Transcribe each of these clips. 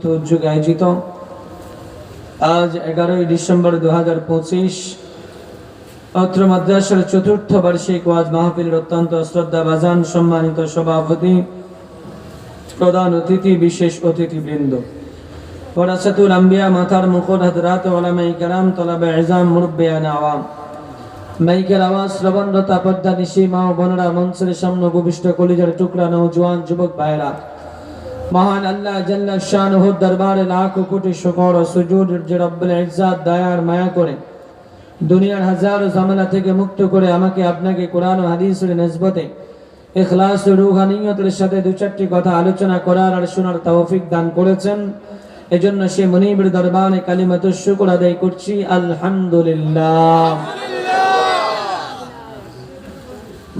যৌথ উদ্যোগে আয়োজিত। আজ এগারোই ডিসেম্বর দু হাজার পঁচিশ অত্র মাদ্রাসার চতুর্থ বার্ষিক ওয়াজ মাহফিলের অত্যন্ত শ্রদ্ধা বাজান সম্মানিত সভাপতি, প্রধান অতিথি, বিশেষ অতিথিবৃন্দ। ওরাসাতুল আম্বিয়া, মাথার হাজরাত ওলামাই কারাম, তলাবে ইজাম মুরব্বিয়ান আওয়াম আওয়াজ শ্রবণরতা পদ্মা নিশি, মা ও বোনেরা মঞ্চের সামনে কলিজার টুকরা নৌজওয়ান যুবক ভাইরা মহান আল্লাহ জাল্লা শাহ দরবারে লাখ কোটি শুকর ও সুজুদ যে রব্বুল ইজ্জাত, দায়ার মায়া করে দুনিয়ার হাজারো ঝামেলা থেকে মুক্ত করে আমাকে আপনাকে কোরআন ও হাদিসের নেসবতে, ইখলাস ও রুহানিয়তের সাথে দু চারটি কথা আলোচনা করার আর শোনার তৌফিক দান করেছেন। এজন্য সে মনিবের দরবারে কালিমাত শুকর আদায় করছি। আলহামদুলিল্লাহ।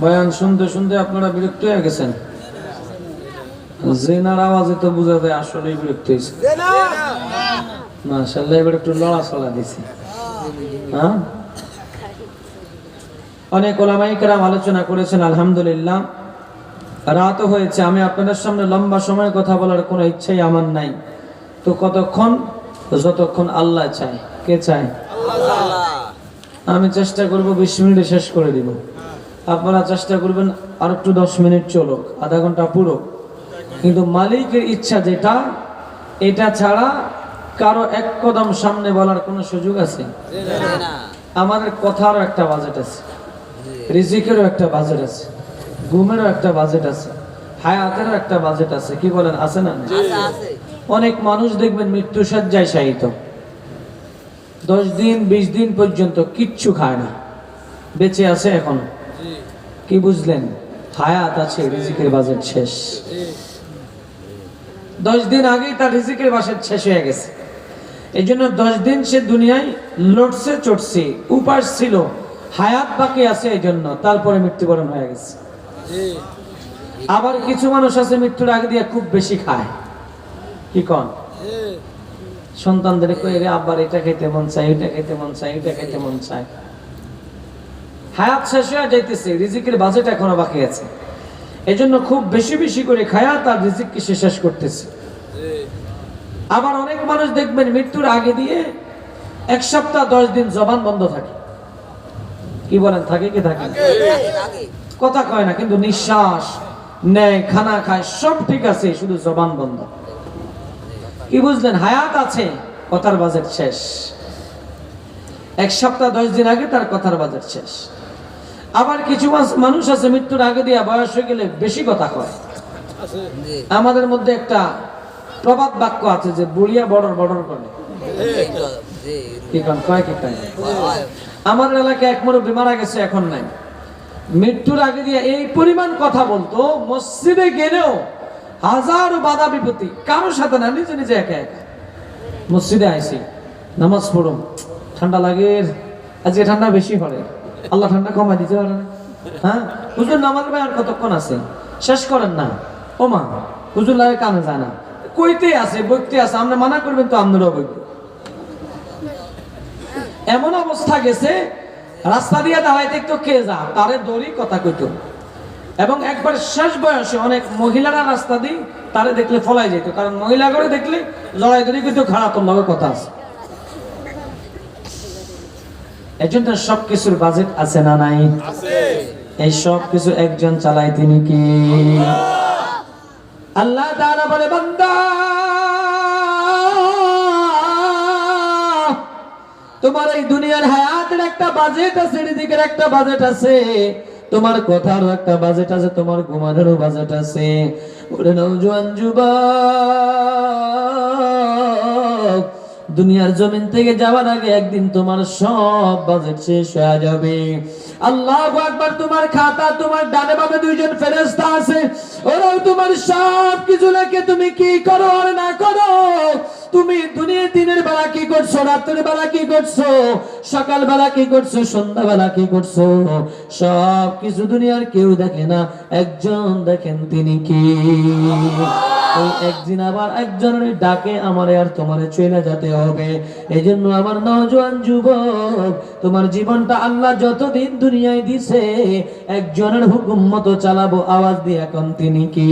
বয়ান শুনতে শুনতে আপনারা বিরক্ত হয়ে গেছেন। জেনার আওয়াজে তো বোঝা যায় আসলেই বিরক্ত হয়েছে। মাশাল্লাহ এবার একটু লড়াচড়া দিছি। হ্যাঁ? অনেক ওলামাই কেরাম আলোচনা করেছেন আলহামদুলিল্লাহ। রাতও হয়েছে আমি আপনাদের সামনে লম্বা সময় কথা বলার কোনো ইচ্ছাই আমার নাই। তো কতক্ষণ? যতক্ষণ আল্লাহ চায়। কে চায়? আমি চেষ্টা করব বিশ মিনিটে শেষ করে দিব। আপনারা চেষ্টা করবেন আর একটু দশ মিনিট চলো আধা ঘণ্টা পুরো। কিন্তু মালিকের ইচ্ছা যেটা এটা ছাড়া কারও এক কদম সামনে বলার কোনো সুযোগ আছে? আমাদের কথারও একটা বাজেট আছে রিজিকেরও একটা বাজেট আছে ঘুমেরও একটা বাজেট আছে হায়াতেরও একটা বাজেট আছে কি বলেন আছে না অনেক মানুষ দেখবেন মৃত্যু সজ্জায় শায়িত। দশ দিন বিশ দিন পর্যন্ত কিচ্ছু খায় না। বেঁচে আছে এখন। কি বুঝলেন? হায়াত আছে রিজিকের বাজেট শেষ। দশ দিন আগেই তার রিজিকের বাজেট শেষ হয়ে গেছে। এই জন্য দশ দিন সে দুনিয়ায় লড়ছে, চড়ছে, উপাস ছিল, হায়াত বাকি আছে এই জন্য তারপরে মৃত্যুবরণ হয়ে গেছে। আবার কিছু মানুষ আছে মৃত্যুর আগে দিয়ে খুব বেশি খায়। কি কন? সন্তানদের কই রে আব্বার এটা খেতে মন চাই এটা খেতে মন চাই এটা খেতে মন চায়। হায়াত শেষ হয়ে যাইতেছে, রিজিকের বাজেট এখনও বাকি আছে। এজন্য খুব বেশি বেশি করে খায়া তার রিজিককে সে শেষ করতেছে। আবার অনেক মানুষ দেখবেন মৃত্যুর আগে দিয়ে এক সপ্তাহ দশ দিন জবান বন্ধ থাকে। কি বলেন থাকে কি থাকে কথা কয় না কিন্তু নিঃশ্বাস নেয় খানা খায় সব ঠিক আছে শুধু জবান বন্ধ। কি বুঝলেন হায়াত আছে কথার বাজেট শেষ। এক সপ্তাহ দশ দিন আগে তার কথার বাজেট শেষ। আবার কিছু মানুষ আছে মৃত্যুর আগে দিয়ে বয়স হয়ে গেলে বেশি কথা কয়। আমাদের মধ্যে একটা প্রবাদ বাক্য আছে যে বুড়িয়া বড়র বড়র করে। আমাদের এলাকায় এক মারা গেছে, এখন নাই। মৃত্যুর আগে দিয়ে এই পরিমাণ কথা বলতো, মসজিদে গেলেও হাজার বাধা বিপত্তি, কারোর সাথে না, নিজে নিজে একা একা। মসজিদে আইসি নামাজ পড়ুম, ঠান্ডা লাগে, আজকে ঠান্ডা বেশি পড়ে। আল্লাহ ঠান্ডা কমাই দিতে পারে না। হ্যাঁ? হুজুর নামাজ ভাই আর কতক্ষণ আছে? শেষ করেন না। ও মা হুজুর লাগে কানে যায় না। কইতে আছে বইতে আছে আপনি মানা করবেন তো আপনারও বইতে এমন অবস্থা গেছে রাস্তা দিয়ে দাঁড়াইতে একটু কে যা তারে দড়ি কথা কইতো। এবং একবার শেষ বয়সে অনেক মহিলারা রাস্তা দিই তারে দেখলে ফলাই যেত কারণ মহিলা করে দেখলে লড়াই দড়ি কিন্তু খারাপ লগে কথা আছে। এজন্য সব কিছুর বাজেট আছে না নাই? এই সব কিছু একজন চালায় তিনি কি? আল্লাহ তারা বলে, বান্দা, তোমার এই দুনিয়ার হায়াতের একটা বাজেট আছে এদিকের একটা বাজেট আছে। তোমার কথারও একটা বাজেট আছে, তোমার ঘুমানোরও বাজেট আছে। ওরে নৌজওয়ান যুবক, দুনিয়ার জমিন থেকে যাওয়ার আগে একদিন তোমার সব বাজেট শেষ হয়ে যাবে। আল্লাহ একবার তোমার খাতা, তোমার ডানে বামে দুইজন ফেরেস্তা আছে। ওরাও তোমার সব কিছু লেখে, তুমি কি করো আর না করো? তুমি দুনিয়া দিনের বেলা কি করছ? রাত্রের বেলা কি করছ? সকাল বেলা কি করছ? সন্ধ্যা বেলা কি করছ? সব কিছু দুনিয়ার কেউ দেখে না, একজন দেখেন তিনি কি। একদিন আবার একজনের ডাকে আমারে আর তোমারে চলে যেতে হবে। এই জন্য আমার নজওয়ান যুবক, তোমার জীবনটা আল্লাহ যতদিন দুনিয়ায় দিছে, একজনের হুকুম মতো চালাবো, আওয়াজ দিয়ে এখন তিনি কি?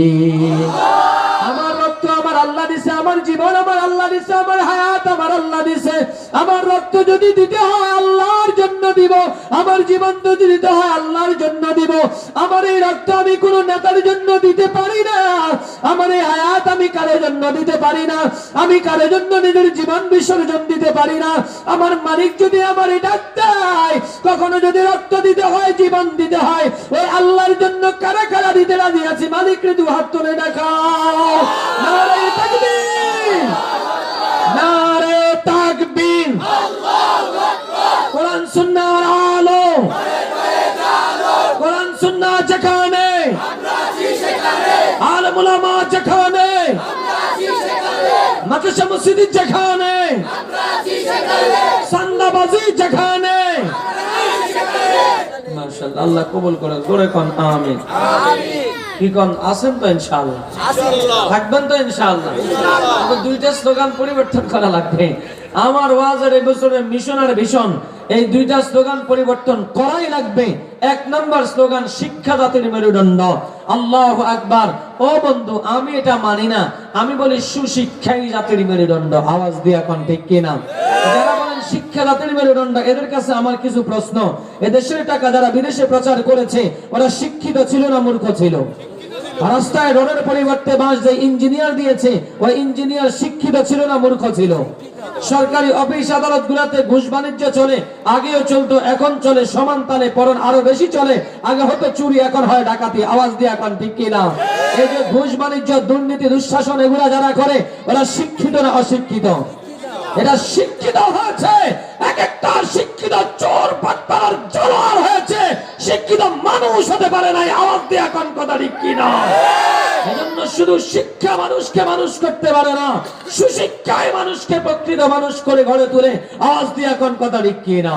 রক্ত আমার আল্লাহ দিছে, আমার জীবন আমার আল্লাহ দিছে, আমার হায়াত আমার আল্লাহ দিছে। আমার রক্ত যদি দিতে হয় আল্লাহর জন্য দিব, আমার জীবন যদি দিতে হয় আল্লাহর জন্য দিব। আমার এই রক্ত আমি কোন নেতার জন্য দিতে পারি না। আমার এই হায়াত আমি কারও জন্য দিতে পারি না। আমি কারও জন্য নিজের জীবন বিসর্জন দিতে পারি না। আমার মালিক যদি আমার এটা দেয় কখনো যদি রক্ত দিতে হয়, জীবন দিতে হয়, ওই আল্লাহর জন্য কারা কারা দিতে রাজি আছি? মালিক রে দু হাত তুলে দেখাও। নারে তাকবীর! নারে তাকবীর! কোরআন সুন্নাহর আলো! কোরআন, সুন্নাহ যেখানে! আলম উলামা যেখানে! মাদ্রাসা, মসজিদ যেখানে! সান্দাবাজি যেখানে! মাশাআল্লাহ, আল্লাহ কবুল করে জোরে কোন, আমিন। কি কোন? আছেন তো ইনশাআল্লাহ। থাকবেন তো ইনশাআল্লাহ। দুইটা স্লোগান পরিবর্তন করা লাগবে। আমার ওয়াজের এই মিশন আর ভিশন এই দুইটা স্লোগান পরিবর্তন করাই লাগবে। এক নম্বর স্লোগান শিক্ষা জাতির মেরুদণ্ড। আল্লাহ আকবার। ও বন্ধু আমি এটা মানি না। আমি বলি সুশিক্ষাই জাতির মেরুদণ্ড। আওয়াজ দিয়ে এখন ঠিক কিনা যারা বলেন শিক্ষা জাতির মেরুদণ্ড এদের কাছে আমার কিছু প্রশ্ন। এদেশের টাকা যারা বিদেশে প্রচার করেছে ওরা শিক্ষিত ছিল না মূর্খ ছিল? রাস্তায় রোডের পরিবর্তে বাঁশ যে ইঞ্জিনিয়ার দিয়েছে, ওই ইঞ্জিনিয়ার শিক্ষিত ছিল না, মূর্খ ছিল। সরকারি অফিস আদালত গুলাতে ঘুষ বাণিজ্য চলে, আগেও চলতো, এখন চলে, সমান তালে পরন আরও বেশি চলে, আগে হতো চুরি, এখন হয় ডাকাতি, আওয়াজ দিয়ে এখন ঠিক কিনা এই যে ঘুষ বাণিজ্য, দুর্নীতি, দুঃশাসন এগুলা যারা করে, ওরা শিক্ষিত না অশিক্ষিত? এটা শিক্ষিত হয়েছে এক একটা শিক্ষিত চোর পাট্টার জলার হয়েছে শিক্ষিত মানুষ হতে পারে নাই, আওয়াজ দিয়ে এখন কথা ঠিক কিনা? এজন্য শুধু শিক্ষা মানুষকে মানুষ করতে পারে না, সুশিক্ষায় মানুষকে প্রকৃত মানুষ করে ঘরে তুলে, আওয়াজ দিয়ে এখন কথা ঠিক কিনা?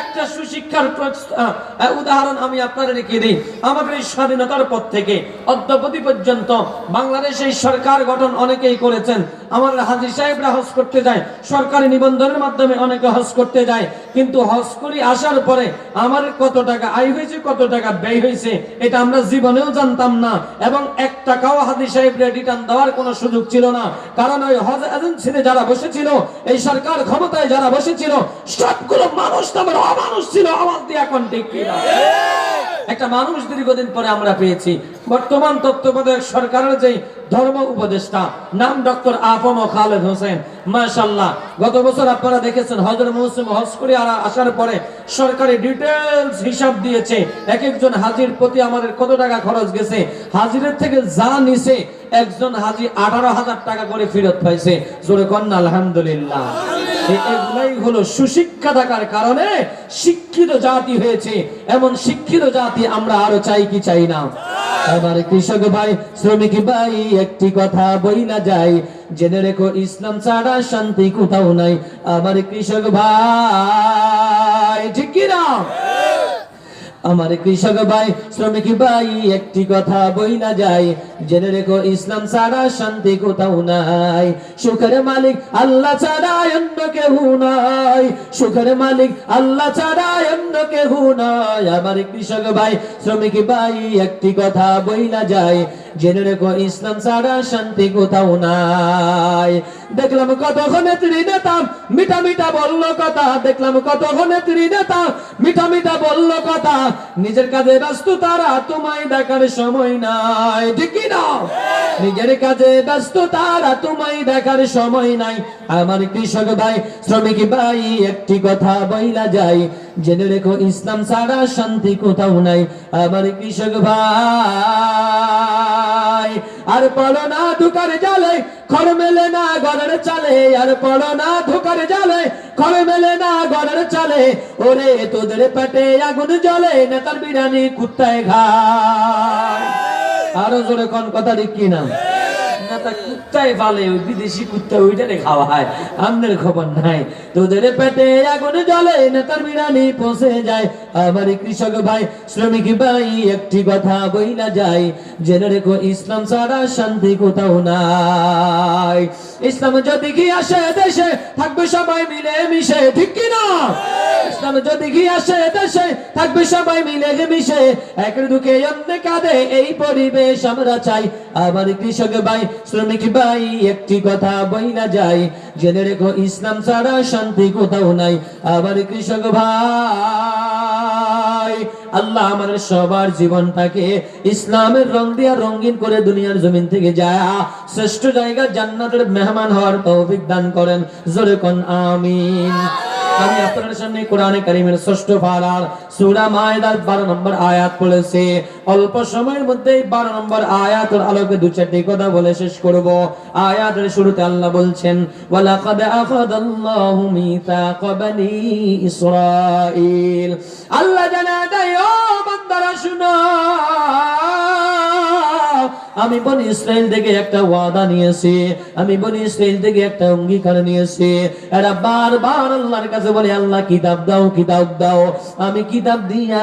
একটা সুশিক্ষার উদাহরণ আমি আপনাদের রেখে দিই। আমাদের এই স্বাধীনতার পর থেকে অদ্যপতি পর্যন্ত বাংলাদেশের সরকার গঠন অনেকেই করেছেন। আমার হাজি সাহেবরা হজ করতে যায়, সরকারি নিবন্ধনের মাধ্যমে অনেকে হজ করতে যায়, কিন্তু হজ করি আসার পরে আমার কত টাকা আয় হয়েছে, কত টাকা ব্যয় হয়েছে, এটা আমরা জীবনেও জানতাম না, এবং এক টাকাও হাজি সাহেবরা রিটার্ন দেওয়ার কোনো সুযোগ ছিল না। কারণ ওই হজ এজেন্সিতে যারা বসেছিল, এই সরকার ক্ষমতায় যারা বসেছিল, সবগুলো মানুষ তাদের অমানুষ ছিল, আওয়াজ দিয়ে এখন ঠিক কিনা একটা মানুষ দীর্ঘদিন পরে আমরা পেয়েছি। বর্তমান তত্ত্বাবধায়ক সরকারের যে ধর্ম উপদেষ্টা, নাম ডক্টর আফম খালেদ হোসেন মাশাল্লাহ গত বছর আপনারা দেখেছেন হজর মৌসুম হজ করে আসার পরে সরকারি ডিটেলস হিসাব দিয়েছে, এক একজন হাজির প্রতি আমাদের কত টাকা খরচ গেছে? হাজিরের থেকে যা নিছে, একজন হাজি আঠারো হাজার টাকা করে ফেরত পাইছে। জোরে কন্যা, আলহামদুলিল্লাহ। এগুলাই হলো সুশিক্ষা থাকার কারণে শিক্ষিত জাতি হয়েছে। এমন শিক্ষিত জাতি আমরা আরও চাই কি চাই না? আমার কৃষক ভাই, শ্রমিক ভাই, একটি কথা বইলা যায় জেনে রেখো, ইসলাম ছাড়া শান্তি কোথাও নাই। আমার কৃষক ভাই, ঠিক কিনা? আমার কৃষক ভাই, শ্রমিক ভাই, একটি কথা বই না যায়। জেনে রেখো, ইসলাম ছাড়া শান্তি কোথাও নাই। সুখের মালিক আল্লাহ ছাড়া অন্য কেউ নাই। সুখের মালিক আল্লাহ ছাড়া অন্য কেউ নাই। আমার কৃষক ভাই, শ্রমিক ভাই, একটি কথা বই না যায়। জেনে রেখো, ইসলাম ছাড়া শান্তি কোথাও নাই। দেখলাম কতক্ষণে তিনি নেতা মিঠা মিঠা বলল কথা, দেখলাম কতক্ষণে তিনি নেতা মিঠা মিঠা বলল কথা। নিজের কাজে ব্যস্ত তারা, তোমায় দেখার সময় নাই। ঠিক না? নিজের কাজে ব্যস্ত তারা, তোমায় দেখার সময় নাই। আমার কৃষক ভাই, শ্রমিক ভাই, একটি কথা বইলা যায় জেনে রেখো, ইসলাম ছাড়া শান্তি কোথাও নাই। আমার কৃষক ভাই, আর পড়ো না ঢুকার জালে, খড় মেলে না গড়ের চালে, আর পড়ো না ঢুকার জালে, খড় মেলে না গড়ের চালে। ওরে, তোদের পেটে আগুন জ্বলে, নেতার বিরানি কুত্তায় ঘায়। আরও জোরে কোন কথা ঠিক কি না নেতা কুত্তায় পালে ওই বিদেশি কুত্তা ওইটারে খাওয়ায়। আমাদের খবর নাই। তোদের পেটে আগুন জ্বলে, নেতার বিরানি পৌঁছে যায়। আমার কৃষক ভাই, শ্রমিক ভাই, একটি কথা বইলা যায়। জেনে রেখো, ইসলাম ছাড়া শান্তি কোথাও নাই। ইসলাম যদি কি আসে দেশে, থাকবে সবাই মিলে মিশে ঠিক কি না? ইসলাম যদি কি আসে দেশে, থাকবে সবাই মিলে মিশে একের দুঃখে অন্য কাঁদে, এই পরিবেশ আমরা চাই। আবার কৃষক ভাই, শ্রমিক ভাই একটি কথা বইনা যায়। জেনে রেখো, ইসলাম ছাড়া শান্তি কোথাও নাই। আবার কৃষক ভাই, আল্লাহ আমার সবার জীবনটাকে ইসলামের রং দিয়া রঙিন করে দুনিয়ার জমিন থেকে যায়। শ্রেষ্ঠ জায়গা জান্নাতের মেহমান হওয়ার তৌফিক দান করেন। জোরে কন, আমিন। আমি আপনাদের সামনে কোরআনে কারিমের ষষ্ঠ পারার সূরা মায়দার 12 নম্বর আয়াত পড়েছে। অল্প সময়ের মধ্যে 12 নম্বর আয়াতের আলোকে দু চারটি কথা বলে শেষ করব। আয়াতের শুরুতে আল্লাহ বলছেন, ওয়ালাকাদ আখাদাল্লাহু মিতাকা বানি ইসরাঈল। আল্লাহ জানা দেয়, ও বান্দারা, শুনো। আমি বনি ইসরায়েল থেকে একটা ওয়াদা নিয়েছি, আমি বনি ইসরায়েল থেকে একটা অঙ্গীকার নিয়েছি। এরা বারবার আল্লাহর কাছে বলে, আল্লাহ, কিতাব দাও কিতাব দাও। আমি কিতাব দিয়া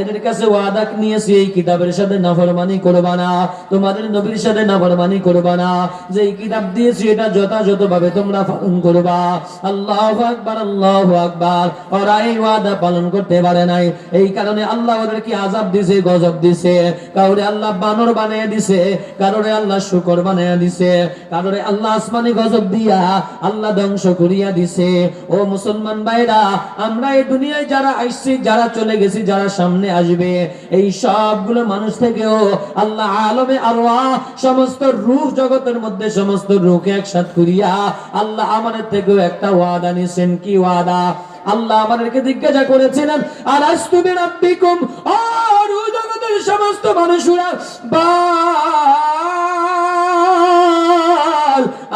এদের কাছে ওয়াদা নিয়েছি, এই কিতাবের সাথে নাফরমানি করবা না, তোমাদের নবীর সাথে নাফরমানি করবা না। যে এই কিতাব দিয়েছি, এটা যথাযথ ভাবে তোমরা পালন করবা। আল্লাহু আকবার আল্লাহু আকবার। ওরা এই ওয়াদা পালন করতে পারে নাই। এই কারণে আল্লাহ ওদেরকে আযাব দিছে, গজব দিছে। কাউরে আল্লাহ বানর বানিয়ে দিছে কারোরে আল্লাহ শুকর বানিয়ে দিছে। কারোরে আল্লাহ আসমানি গজব দিয়া আল্লাহ ধ্বংস করিয়া দিছে। ও মুসলমান ভাইরা, আমরা এই দুনিয়ায় যারা আইছি যারা চলে গেছি, যারা সামনে আসবে, এই সবগুলো মানুষ থেকেও আল্লাহ আলমে আরওয়াহ সমস্ত রূহ জগতের মধ্যে সমস্ত রূহকে একসাথ করিয়া আল্লাহ আমাদের থেকেও একটা ওয়াদা নিছেন কি ওয়াদা? আল্লাহ আমাদেরকে জিজ্ঞাসা করেছিলেন আর আজ তুমি রাব্বিকুম? আর জগতের সমস্ত মানুষরা, বাল,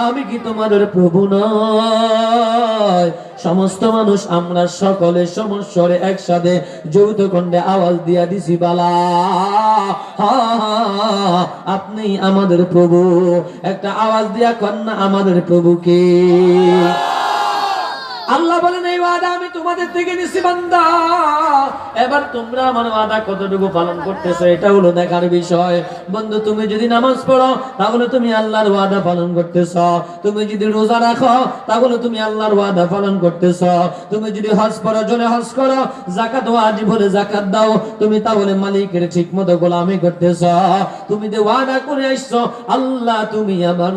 আমি কি তোমাদের প্রভু নয় সমস্ত মানুষ, আমরা সকলে সমস্যরে একসাথে যৌথ কণ্ঠে আওয়াজ দিয়া দিছি, বালা আপনি আমাদের প্রভু। একটা আওয়াজ দিয়া কন্যা, আমাদের প্রভুকে আল্লাহ বলেন, এই ওয়াদা আমি তোমাদের থেকে নিছি, বান্দা। এবার তোমরা আমার ওয়াদা কতটুকু পালন করতেছো, এটা হলো দেখার বিষয়। বন্ধু, তুমি যদি নামাজ পড়ো, তাহলে তুমি আল্লাহর ওয়াদা পালন করতেছ। তুমি যদি রোজা রাখো, তাহলে তুমি আল্লাহর ওয়াদা পালন করতেছ। তুমি যদি হজ পড়ো জলে হজ করো জাকাত ওয়াজিব হলে জাকাত দাও। তুমি তাহলে মালিকের ঠিক মতো গোলামি করতেছ। তুমি যে ওয়াদা করে আসছো, আল্লাহ তুমি আমার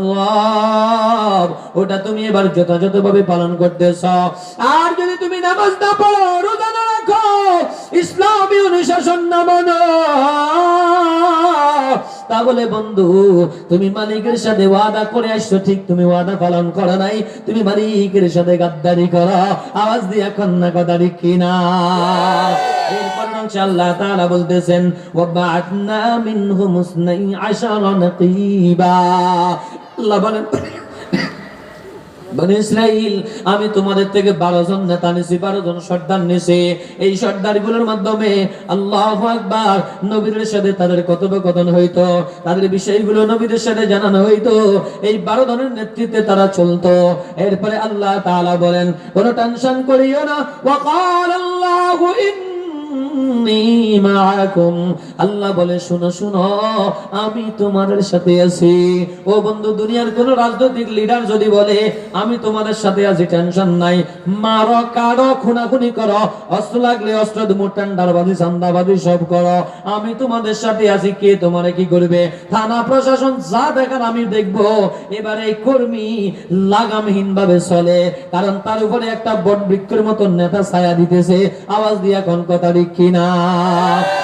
ওটা তুমি এবার যথাযথভাবে পালন করতেছ। আর যদি তুমি নামাজ না পড়ো, রোজা না রাখো, ইসলামী অনুশাসন না মানো। তাহলে বন্ধু, তুমি মালিকের সাথে ওয়াদা করে আসছো, ঠিক তুমি ওয়াদা পালন করো নাই, তুমি মালিকের সাথে গাদ্দারি করো, আওয়াজ দিয়ে কন্যা কথা কিনা? এরপর বলতেছেন ওয়াবা'আতনা মিনহুম ইসনাই আশারা নাকীবা আল্লাহ বনি ইসরাইল, আমি তোমাদের থেকে বারো জন নেতা নিছি, বারো জন সর্দার নিছি। এই সর্দারগুলোর মাধ্যমে আল্লাহ আকবার নবীদের সাথে তাদের কথোপকথন হইতো, তাদের বিষয়গুলো নবীদের সাথে জানানো হইতো, এই বারো জনের নেতৃত্বে তারা চলতো। এরপরে আল্লাহ তাআলা বলেন, কোনো টেনশন করিও না। আল্লাহ বলে, শুনো শুনো, আমি তোমাদের সাথে আছি। ও বন্ধু, দুনিয়ার কোন রাজনৈতিক লিডার যদি বলে, আমি তোমাদের সাথে আছি টেনশন নাই। মারো কারও খুনাখুনি করো। অস্ত্র লাগলে অস্ত্র সব করো। আমি তোমাদের সাথে আছি, কে কি করবে? থানা প্রশাসন যা দেখার আমি দেখব। এবারে এই কর্মী লাগামহীন ভাবে চলে, কারণ তার উপরে একটা বট বৃক্ষের মতো নেতা ছায়া দিতেছে। আওয়াজ দিয়া কোন কথা লিখি কিনা?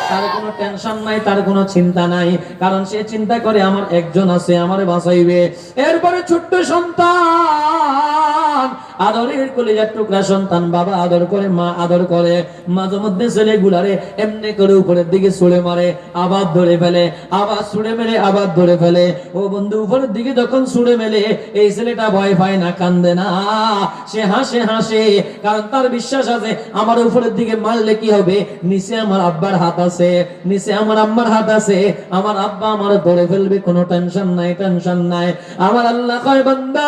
তার কোনো টেনশন নাই, তার কোনো চিন্তা নাই। কারণ সে চিন্তা করে আমার একজন আছে, আমার বাঁচাইবে। এরপরে ছোট্ট সন্তান আদরের কলিজার টুকরা সন্তান বাবা আদর করে, মা আদর করে, মাঝে মধ্যে ছেলে গুলারে এমনি করে উপরের দিকে ছুড়ে মারে, আবার ধরে ফেলে, আবার ছুড়ে মেরে, আবার ধরে ফেলে। ও বন্ধু, উপরের দিকে যখন ছুড়ে মেলে এই ছেলেটা ভয় পায় না, কান্দে না। সে হাসে হাসে, কারণ তার বিশ্বাস আছে, আমার উপরের দিকে মারলে কি হবে? নিচে আমার আব্বার হাত আছে, নিচে আমার আম্মার হাত আছে, আমার আব্বা আমার ধরে ফেলবে, কোনো টেনশন নাই টেনশন নাই। আমার আল্লাহ কয়, বান্দা!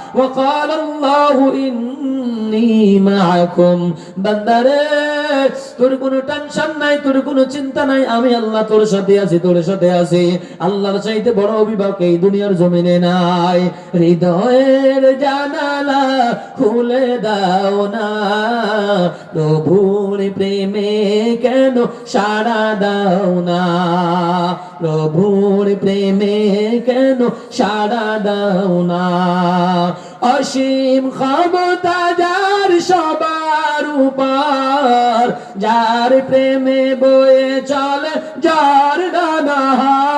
وقال الله إني معكم বান্দারে তোর কোনো টেনশন নাই তোর কোনো চিন্তা নাই আমি আল্লাহ তোর সাথে আছি তোর সাথে আছি আল্লাহর চাইতে বড় অভিভাবক এই দুনিয়ার জমিনে নাই হৃদয়ের জানালা খুলে দাও না প্রভু প্রভুর প্রেমে কেন সাড়া দাও না প্রভুর প্রেমে কেন সাড়া দাও না অসীম ক্ষমতা যার সবার উপর, যার প্রেমে বয়ে চল যার ডানাহার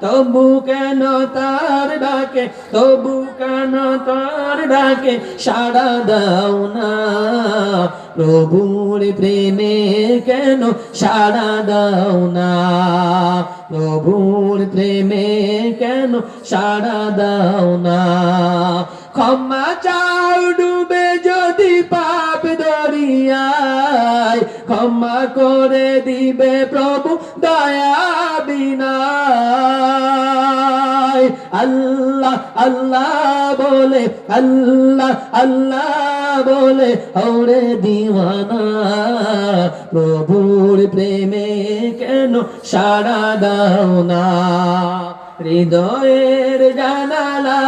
তবু কেন তার ডাকে, তবু কেন তার ডাকে সাড়া দাও না। প্রভুর প্রেমে কেন সাড়া দাও না? প্রভুর প্রেমে কেন সাড়া দাও না? ক্ষমা চাও ডুবে যদি পাপ দরিয়ায়। ক্ষমা করে দিবে প্রভু দয়া বিনায় আল্লাহ বলে, আল্লাহ আল্লাহ বলে, ওরে দিওয়ানা, প্রভুর প্রেমে কেন সাড়া দাও না? হৃদয়ের জানালা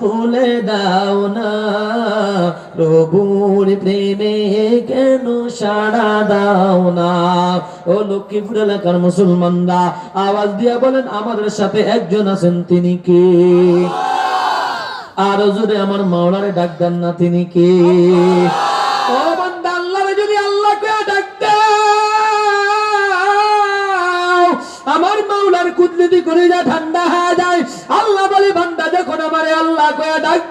খুলে দাও না? প্রভুর প্রেমে কেন সাড়া দাও না? ও লক্ষ্মীপুর এলাকার মুসলমানরা, আওয়াজ দিয়া বলেন, আমাদের সাথে একজন আছেন, তিনি কে? আরও জোরে আমার মাওলারে ডাক দেন না তিনি কে? যদি আল্লাহকে আমার ঠান্ডা হয়ে যায়, আল্লাহ বলে বান্দা, যখন আমারে আল্লাহ কয়ে ডাক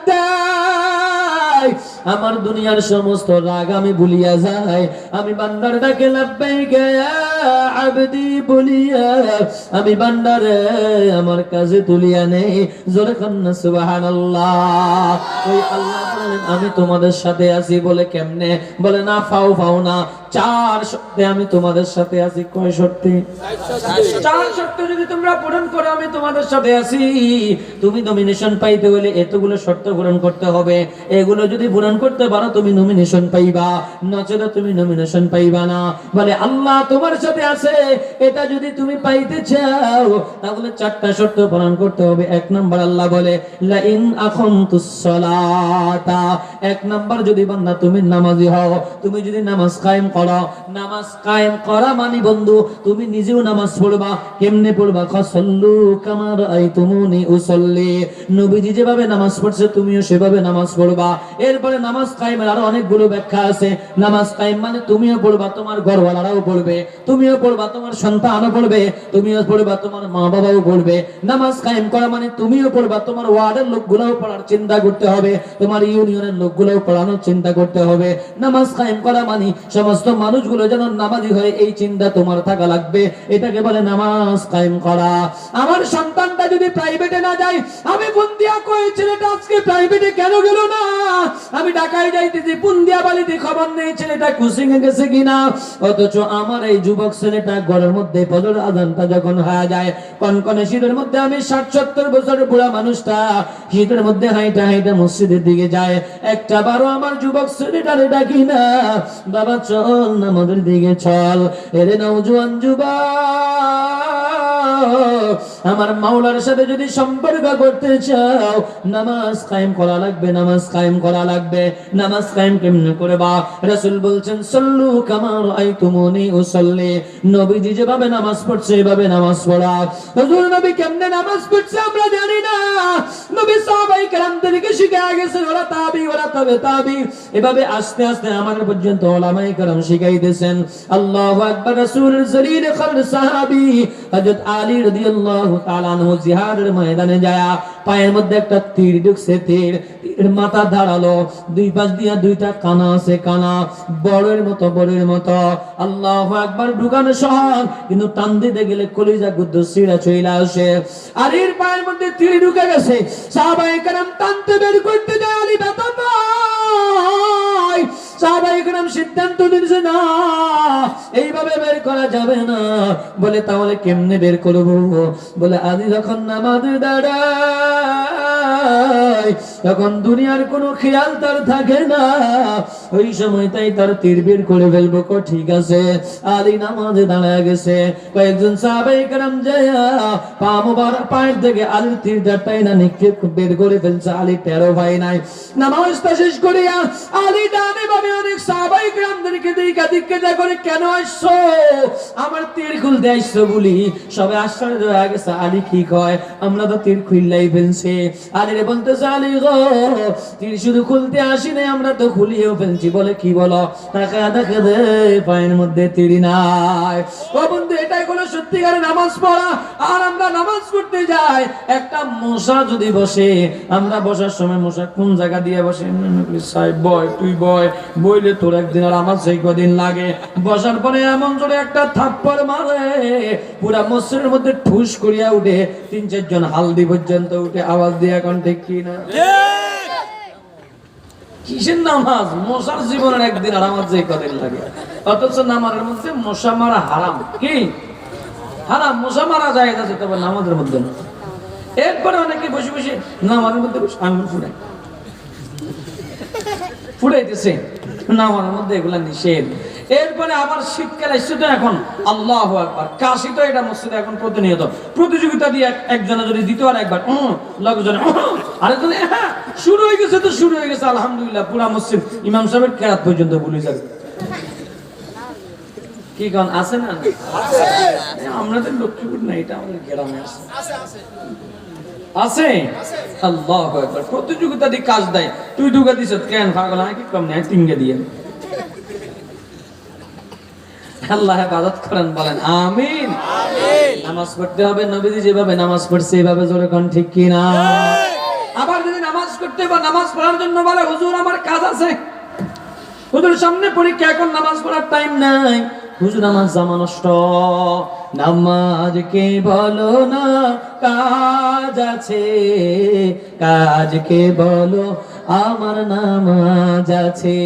আমার দুনিয়ার সমস্ত রাগ আমি ভুলিয়া যাই। আমি বান্দার ডাকে লাভবাই আবদি বলিয়া। আমি বান্দারে আমার কাজে তুলিয়া নেই। জোরে কন্যা সুবাহান আল্লাহ আমি তোমাদের সাথে আছি বলে কেমনে? বলে, না, ফাও ফাও না। চার শর্তে আমি তোমাদের সাথে আছি, কয় শর্তে চার শর্ত যদি তোমরা পূরণ করো, আমি তোমাদের সাথে আছি। তুমি নমিনেশন পাইতে হলে এতগুলো শর্ত পূরণ করতে হবে। এগুলো যদি পূরণ করতে পারো, তুমি নমিনেশন পাইবা। নচলে তুমি নমিনেশন পাইবা না। বলে, আল্লাহ তোমার সাথে আছে। এটা যদি তুমি পাইতে চাও, তাহলে চারটা শর্ত পূরণ করতে হবে। এক নাম্বার আল্লাহ বলে লা ইন আখামতুস সালাতা। এক নাম্বার যদি বান্দা তুমি নামাজি হও, তুমি যদি নামাজ কায়েম করো নামাজ কায়েম করা মানে বন্ধু, তুমি নিজেও নামাজ পড়বা। কেমনে পড়বা? খসল্লু কামার আই তুমুনি উসল্লি। নবীজি যেভাবে নামাজ পড়ছে, তুমিও সেভাবে নামাজ পড়বা। এরপরে নামাজ কায়েমের আরও অনেকগুলো ব্যাখ্যা আছে। নামাজ কায়েম মানে তুমিও পড়বা, তোমার ঘরওয়ালারাও পড়বে। তুমিও পড়বা, তোমার সন্তানও পড়বে। তুমিও পড়বা, তোমার মা বাবাও পড়বে। নামাজ কায়েম করা মানে তুমিও পড়বা, তোমার ওয়ার্ডের লোকগুলোও পড়ার চিন্তা করতে হবে। তোমার ইউনিয়নের লোকগুলোও পড়ানোর চিন্তা করতে হবে। নামাজ কায়েম করা মানে সমস্ত মানুষগুলো যেন নামাজি হয় এই চিন্তা তোমার থাকা লাগবে। এটাকে বলে নামাজ কায়েম করা। আমার সন্তানটা যদি প্রাইভেটে না যায়, আমি বুন্দিয়া কই? ছেলেটা আজকে প্রাইভেটে কেন গেল না? আমি ঢাকায় যাইতেছি, বুন্দিয়া বালিতে খবর নেই, ছেলেটা কুসিং এ গেছে কিনা? অথচ আমার এই যুবক ছেলেটা ঘরের মধ্যে ফজর আজানটা যখন হয়ে যায়, কনকনে শীতের মধ্যে আমি ষাট সত্তর বছরের বুড়া মানুষটা শীতের মধ্যে হাইটা হাইটা মসজিদের দিকে যায়। একটা বারো আমার যুবক ছেলেটারে ডাকি না, বাবা চল না আমাদের দিকে চল। এরে নৌজওয়ান যুবক আমার মাওলার সাথে যদি সম্পর্ক করতে চাও, নামাজ কায়েম করা লাগবে, নামাজ কায়েম করা লাগবে। নামাজ কায়েম কেমনে করবা রাসূল বলছেন, সল্লু কামার আইতুমুনি উসাল্লি। নবীজি যেভাবে নামাজ পড়ছে, এভাবে নামাজ পড়া। হুজুর, নবী কেমনে নামাজ পড়ছে আমরা জানি না। নবী সাহাবাই কেরামদেরকে শিখে গেছে, ওরা তাবি, ওরা তবে তাবি। এভাবে আস্তে আস্তে আমাদের পর্যন্ত ওলামাই কেরাম শিখাইতেছেন আল্লাহু আকবার, রাসূলের জলিল খাল সাহাবী হযরত আলী রাদিয়াল্লাহু জিহাদের ময়দানে পায়ের মধ্যে একটা তীর ঢুকছে, তীর তীরের মাথা দুই পাশ দিয়া দুইটা কানা আছে, কানা বড়ের মতো বড়ের মতো। আল্লাহু আকবার, ঢুকানো সহজ। কিন্তু টান দিতে গেলে কলিজা গুদ্দ সিরা চইলা আসে। আর এর পায়ের মধ্যে তীর ঢুকে গেছে। সাহাবায়ে টানতে বের করতে যায় আলী এইভাবে বের করা যাবে না। বলে, তাহলে কেমনে বের করব? বলে আদি যখন নামাজ দাঁড়ায় যায় তখন দুনিয়ার কোনো খেয়াল তার থাকে না। ওই সময় তাই তার তীর বের করে ফেলব, কো, ঠিক আছে। আলী নামাজে দাঁড়ায় গেছে। কয়েকজন সাহাবাই কারাম যায় পা পায়ের থেকে আলীর নিক্ষেপ বের করে ফেলছে। আলী তেরো ভাই নাই। শেষ করিয়া আলী ডানে ভাবে অনেক করে, কেন আসছো? আমার তীর খুলতে আসছো বলি। সবে আশ্চর্য হয়ে গেছে। আলী কি কয়? আমরা তো তীর খুললাই ফেলছে। আলী রে বলতেছে আলী গো। তিনি শুধু খুলতে আসিনি, আমরা তো খুলিয়েও ফেলছি বলে কি বলো? টাকা দেখে দে, পায়ের মধ্যে তিরি নাই। ও বন্ধু এটাই কোনো সত্যিকারে নামাজ পড়া। আর আমরা নামাজ পড়তে যাই। একটা মশা যদি বসে, আমরা বসার সময় মশা কোন জায়গা দিয়ে বসে? সাহেব, বয়, তুই বয়, বইলে তোর একদিন আর আমার সেই কদিন লাগে। বসার পরে এমন জোরে একটা থাপ্পড় মারে। পুরা মসজিদের মধ্যে ঠুস করিয়া উঠে, তিন চারজন হালদি পর্যন্ত উঠে, আওয়াজ দিয়ে এখন ঠিক কি না? কিসের নামাজ? মশার জীবনের একদিন আর আমার যে কদিন লাগে। অথচ নামাজের মধ্যে মশা মারা হারাম। কি? হারাম। মশা মারা যায় আছে তবে নামাজের মধ্যে না। এরপরে অনেকে বসে বসে নামাজের মধ্যে বসে আঙুল ফুড়ায় ফুড়াইতেছে। নামাজের মধ্যে এগুলা নিষেধ। এরপরে আবার শীতকাল এসছে তো এখন আল্লাহ একবার কাশি তো এটা মসজিদে এখন প্রতিনিয়ত। প্রতিযোগিতা দিয়ে একজনে যদি দিতে পারে একবার লোকজনে আরেকজনে হ্যাঁ শুরু হয়ে গেছে তো শুরু হয়ে গেছে, আলহামদুলিল্লাহ, পুরা মসজিদ, ইমাম সাহেবের কেরাত পর্যন্ত বলে যাবে। কি গান লক্ষ্মীপুর না, এটা আমাদের গ্রামে আছে। আল্লাহ প্রতিযোগিতা দিয়ে কাজ দেয়। তুই ঢুকে দিছ, কেন? পাগল হয় কি কম নেই তিনগে দিয়ে। আল্লাহ হেফাজত করেন বলেন আমিন। নামাজ পড়তে হবে নবীজি যেভাবে নামাজ পড়ছে এভাবে জোরে কোন ঠিক কি না আবার যদি নামাজ করতে বা নামাজ পড়ার জন্য বলে হুজুর আমার কাজ আছে। হুজুর সামনে পরীক্ষা এখন নামাজ পড়ার টাইম নাই। হুজুর আমার জামা নষ্ট। নামাজ কে বলো না কাজ আছে। কাজ কে বলো আমার নামাজ আছে।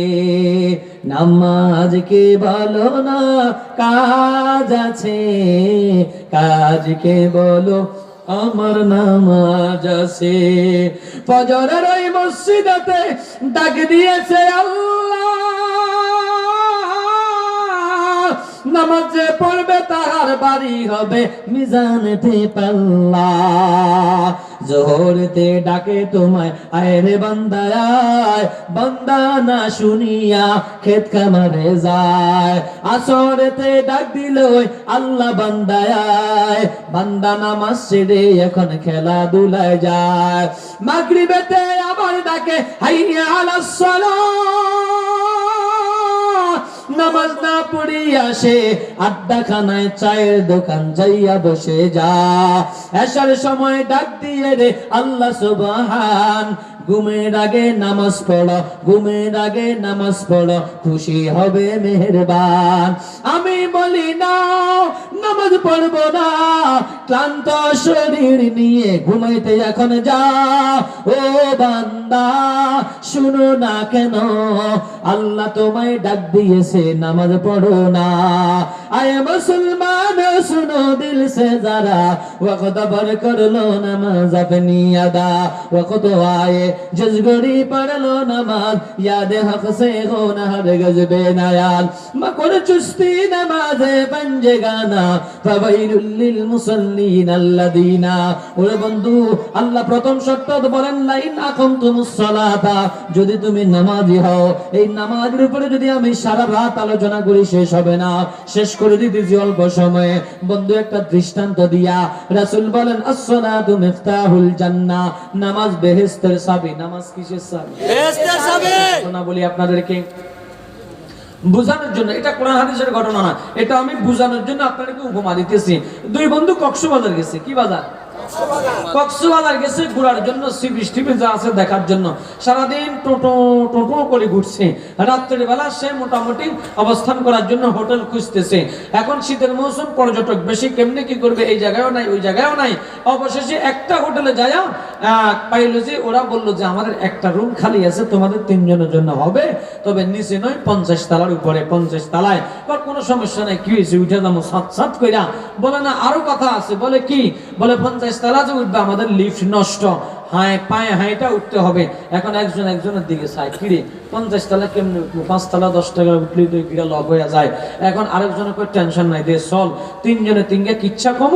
নামাজ কে বলো না, কাজ আছে। কাজ কে বলো, আমার নামাজ আছে। ফজরের ওই মসজিদেতে ডাক দিয়েছে আল্লাহ। নামাজে পড়বে তাহার বাড়ি হবে মিজানেতে পাল্লা জোহরতে ডাকে তোমায়, আয় রে বান্দায় বান্দা না শুনিয়া খেত খামারে যায়। আসরেতে ডাক দিল আল্লাহ বান্দায় বান্দা নামাজ ছেড়ে এখন খেলা খেলাধুলায় যায়। মাগরিবেতে আবার ডাকে, হাইয়া আলাস সালাহ নামাজ না পড়িয়া আসে আড্ডা খানায় চায়ের দোকান যাইয়া বসে যা। এসার সময় ডাক দিয়ে রে, আল্লাহ সুবহান। ঘুমের আগে নামাজ পড়ো, ঘুমের আগে নামাজ পড়ো, খুশি হবে মেহেরবান। আমি বলি, না, নামাজ পড়ব না। ক্লান্ত শরীর নিয়ে ঘুমাইতে এখন যা ও বান্দা, শুনো না কেন? আল্লাহ তোমায় ডাক দিয়েছে, নামাজ পড়ো না। আয় মুসলমান, শুনো দিল সে যারা। ওয়াকত বর করল নামাজ আপনি আদা। ওয়াকত আয়ে जिस घड़ी पढ़ लो नमाज याद हक से हो न हर गज बेनायाल मकुर चुस्ती नमाज पंजे गाना ফাওয়াইলুল লিল মুসাল্লিন আল্লাযিনা ওরে বন্ধু আল্লাহ প্রথম শর্ত বলেন লাইন আকামতুমুস সালাতা যদি তুমি নামাজি হও এই নামাজের উপরে যদি আমি সারা রাত আলোচনা করি শেষ হবে না শেষ করে দিতেছি অল্প সময়ে বন্ধু একটা দৃষ্টান্ত দিয়া রাসূল বলেন as-সালাতু মিফতাহুল জান্নাহ নামাজ বেহেশতের চাবি নামাজ কিসের চাবি না চাবি। ঘটনা বলি আপনাদেরকে। বোঝানোর জন্য এটা কোরআন হাদিসের ঘটনা না এটা আমি বুঝানোর জন্য আপনাদেরকে উপমা দিতেছি। দুই বন্ধু কক্সবাজার গেছে কি বাজার? কক্সবাজার গেছে, ঘোরার জন্য সি আছে দেখার জন্য। সারাদিন টোটো টোটো করে ঘুরছে। রাত্রের বেলা সে মোটামুটি অবস্থান করার জন্য হোটেল খুঁজতেছে। এখন শীতের মৌসুম, পর্যটক বেশি কি করবে, এই জায়গায়ও নাই, ওই জায়গায়ও নাই। অবশেষে একটা হোটেলে পাইলো যে, ওরা বলল যে, আমাদের একটা রুম খালি আছে, তোমাদের তিনজনের জন্য হবে। তবে নিচে নয়, পঞ্চাশ তালার উপরে, পঞ্চাশ তালায়। বা কোনো সমস্যা নাই, কি হয়েছে? উঠে যাব, সাত সাত কইরা। বলে, না, আরও কথা আছে। বলে, কি? বলে, পঞ্চাশ তালা যে উঠবে, আমাদের লিফট নষ্ট। হায়, পায়ে হাইটা উঠতে হবে। এখন একজন একজনের দিকে চায়, কিরে পঞ্চাশ তলা কেমনি উঠবো? পাঁচ তালা দশ টাকা উঠলেই তো কিরা লগ হয়ে যায়। এখন আরেকজনের টেনশন নাই, দে, চল। তিনজনে তিনগে, কিচ্ছা কমু।